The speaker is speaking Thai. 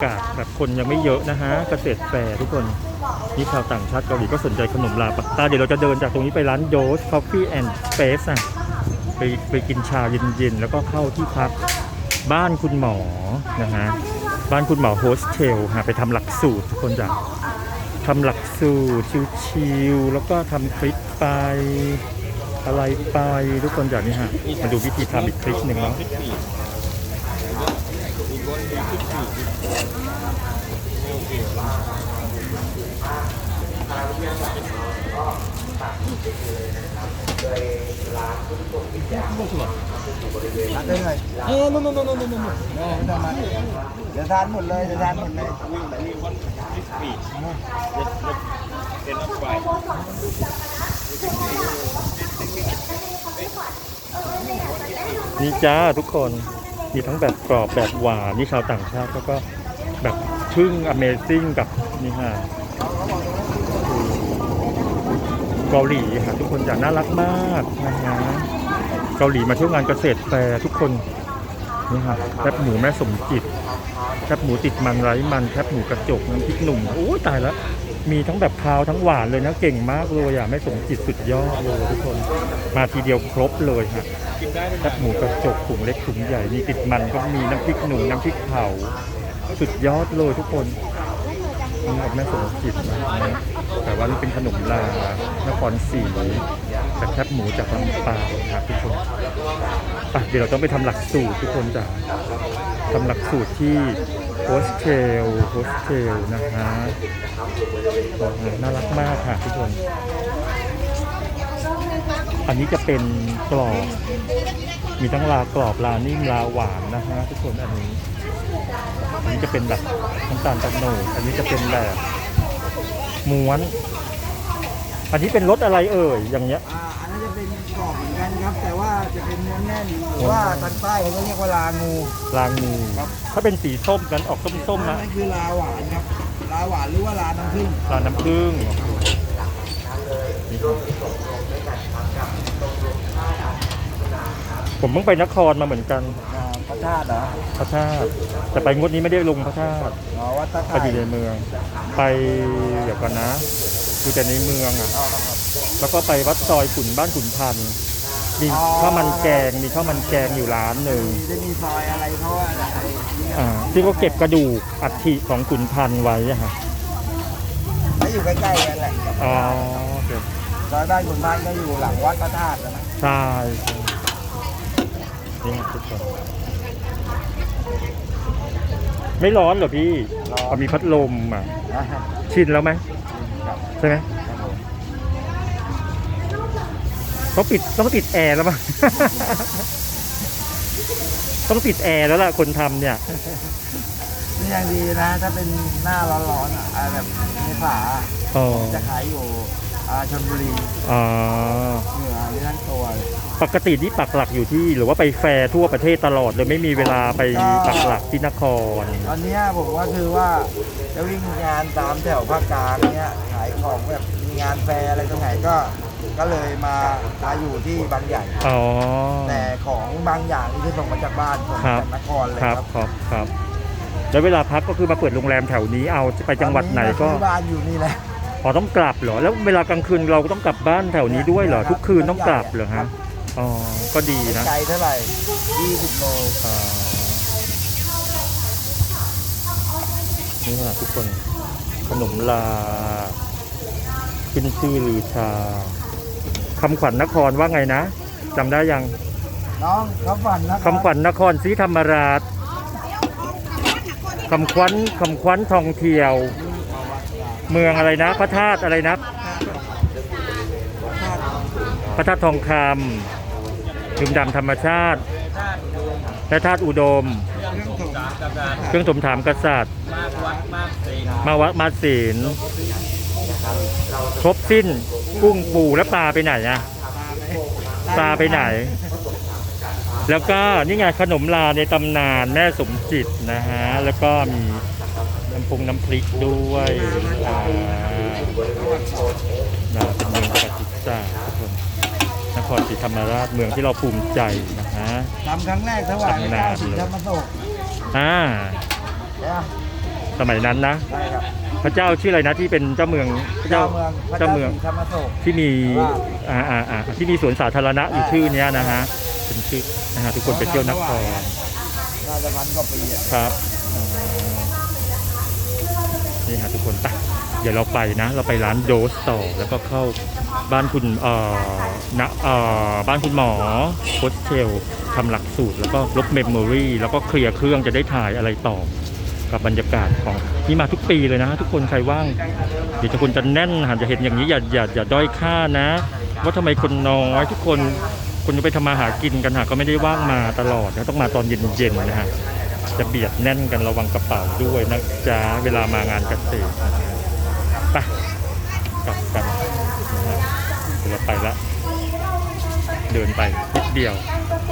อากาศแบบคนยังไม่เยอะนะฮะเกษตรแฟร์ทุกคนนี่ชาวต่างชาติเกาหลีก็สนใจขนมลาปักตาเดี๋ยวเราจะเดินจากตรงนี้ไปร้านโยส Coffee and Space อะไปไปกินชาเย็นๆ แล้วก็เข้าที่พักบ้านคุณหมอนะฮะบ้านคุณหมอโฮสเทลฮะไปทำหลักสูตรทุกคนจ้ะทำหลักสูตรชิวๆแล้วก็ทำคลิปไปอะไรไปทุกคนอย่างนี้ฮะมาดูวิธีทำอีกคลิปหนึ่งเนาะ ได้เลยเออโน่นโน่นโน่นโน่นโน่นไม่ต้องมาเดี๋ยวทานหมดเลยเดี๋ยวทานหมดเลยนี่จ้าทุกคน มีทั้งแบบกรอบแบบหวานนี่ชาวต่างชาติเขาก็แบบทึ่ง Amazing กับนี่ฮะเกาหลีค่ะทุกคนจะน่ารักมากนะฮะเกาหลีมาเที่ยวงานเกษตรแฟร์ทุกคนนี่ฮะแคบหมูแม่สมจิตแคบหมูติดมันไร้มันแคบหมูกระจกน้ำพริกหนุ่มโอ้ยตายแล้ว มีทั้งแบบคาวทั้งหวานเลยนะเก่งมากเลยอะแม่สมจิตสุดยอดเลยทุกคนมาทีเดียวครบเลยฮะแคบหมูกระจกถุงเล็กถุงใหญ่มีติดมันก็มีน้ำพริกหนุ่มน้ำพริกเผาสุดยอดเลยทุกคนนี่กับแม่สมจิตนะแต่ว่านี่เป็นขนมลานครศรีแต่แคบหมูจากลำปางครับทุกคนอะเดี๋ยวเราต้องไปทำหลักสูตรทุกคนจ้ะทำหลักสูตรที่ โฮสเทลโฮสเทลนะฮะน่ารักมากค่ะทุกคน อันนี้จะเป็นกรอบ มีทั้งลากรอบลานิ่มลาหวานนะฮะทุกคนอันนี้อันนี้จะเป็นแบบน้ำตาลตะโนดอันนี้จะเป็นแบบม้วน อันนี้เป็นรสอะไรเอ่ยอย่างเงี้ยอันนั้จะเป็น กรอบเหมือนกันครับ แต่ว่าจะเป็นเนื้อแน่นหรือว่าทางใต้เขาก็เรียกว่าลางู ลางูครับ ถ้าเป็นสีส้มกันออกส้มๆนะนั่นคือลาหวานครับลาหวานหรือว่าลาน้ำผึ้งลาน้ำผึ้งนี่ผมเพิ่งไปนครมาเหมือนกันอ่าพระธาตุเหรอพระธาตุแต่ไปงวดนี้ไม่ได้ลงพระธาตุอ๋อวัดตะไปไคร้อยู่ในเมือง ไปเดี๋ยวก่อนนะดูแต่ในเมืองอะ อ๋อครับ แล้วก็ไปวัดซอยขุนบ้านขุนพันธ์มีอ๋อข้าวมันแกงมีข้าวมันแกงอยู่ร้านหนึ่งมีได้มีซอยอะไรเขาอะไรเนี่ยอ่าที่เขาเก็บกระดูกอัฐิของขุนพันธ์ไว้อะฮะแล้วอยู่ใกล้ๆกันแหละอ๋อโอเคซอยบ้านคุณบ้านก็อยู่หลังวัดพระธาตุนะ ใช่ใช่นี่ครับทุกคนไม่ร้อนเหรอพี่เอามีพัดลมอะนะครับชินแล้วไหมครับใช่ไหมครับผม ต้องปิดต้องติดแอร์แล้วมั้งต้องติดแอร์แล้วล่ะคนทำเนี่ย นี่ยังดีนะ ถ้าเป็นหน้าร้อนๆอะอ่าแบบในฝาอ๋อ จะขายอยู่อ่าชนบุรีอ๋อ เหนือนี่ทั้งตัวเลยปกตินี่ปักหลักอยู่ที่ หรือว่าไปแฟร์ทั่วประเทศตลอดเลยไม่มีเวลาไปปักหลักที่นคร ตอนเนี้ยผมว่าคือว่าจะวิ่งงานตามแถวภาคกลางเนี้ยขายของแบบมีงานแฟร์อะไรตรงไหนก็ ก็เลยมามาอยู่ที่บางใหญ่ อ๋อ แต่ของบางอย่างนี่คือส่งมาจากบ้านส่งครัมาบจากนครเลยคครัรับบครับครับ แล้วเวลาพักก็คือมาเปิดโรงแรมแถวนี้เอาจะไปจังหวัดไหนก็ตอซื้อบ้านอยู่นี่แหละอ๋อต้องกลับเหรอ แล้วเวลากลางคืนเราก็ต้องกลับบ้านแถวนี้ด้วยเหรอ ทุกคืนต้องกลับเหรอฮะอ๋อ ก็ดีนะไกลเท่าไหร่20โลอ่านี่ค่ะทุกคน ขนมลา ขึ้นชื่อลือชา คำขวัญนครว่าไงนะจำได้ยังน้องเขาฝันนะคำขวัญนครศรีธรรมราชคำขวัญคำขวัญท่องเที่ยว เมืองอะไรนะ พระธาตุอะไรนะพระธาตุทองคำดื่มด่ำธรรมชาติและธาตุอุดม เครื่องถมถามกษัตริย์ มาวัดมาศีลครบสิ้น กุ้งปูและปลาไปไหนอะปลาไปไหน แล้วก็นี่ไงขนมลาในตำนานแม่สมจิตนะฮะ แล้วก็มีน้ำปรุงน้ำพริกด้วยอ่านะเป็นเมืองประวัติศาสตร์ทุกคนนครศรีธรรมราชเมืองที่เราภูมิใจนะฮะ ทำครั้งแรกถวายพระเจ้าศรีธรรมโศกอ่าเนี่ย สมัยนั้นนะ ใช่ครับพระเจ้าชื่ออะไรนะที่เป็นเจ้าเมืองพระเจ้าเมืองพระเจ้าเจ้าเมืองศรีธรรมโศก ที่มีว่าอ่าอ่าอ่าที่มีสวนสาธารณะอยู่ชื่อเนี้ยนะฮะเป็นชื่อนะฮะทุกคนไปเที่ยวนครน่าจะพันกว่าปีอะครับอ๋อนี่ฮะทุกคนไปเดี๋ยวเราไปนะ เราไปร้านโดสต่อแล้วก็เข้าบ้านคุณเอ่อนะเอ่อบ้านคุณหมอโฮสเทลทำหลักสูตร แล้วก็ลบเมมโมรีแล้วก็เคลียร์เครื่องจะได้ถ่ายอะไรต่อ กับบรรยากาศของนี่มาทุกปีเลยนะ ทุกคนใครว่างเดี๋ยวจะคนจะแน่นหันจะเห็นอย่างนี้อย่าอย่าอย่าด้อยค่านะ ว่าทำไมคนน้อยทุกคนคนจะไปทำมาหากินกันหาก็ไม่ได้ว่างมาตลอดนะต้องมาตอนเย็นๆนะฮะจะเบียดแน่นกันระวังกระเป๋าด้วยนะจ๊ะเวลามางานเกษตรไปกลับกันนะฮะเดี๋ยวเราไปละเดินไปนิดเดียว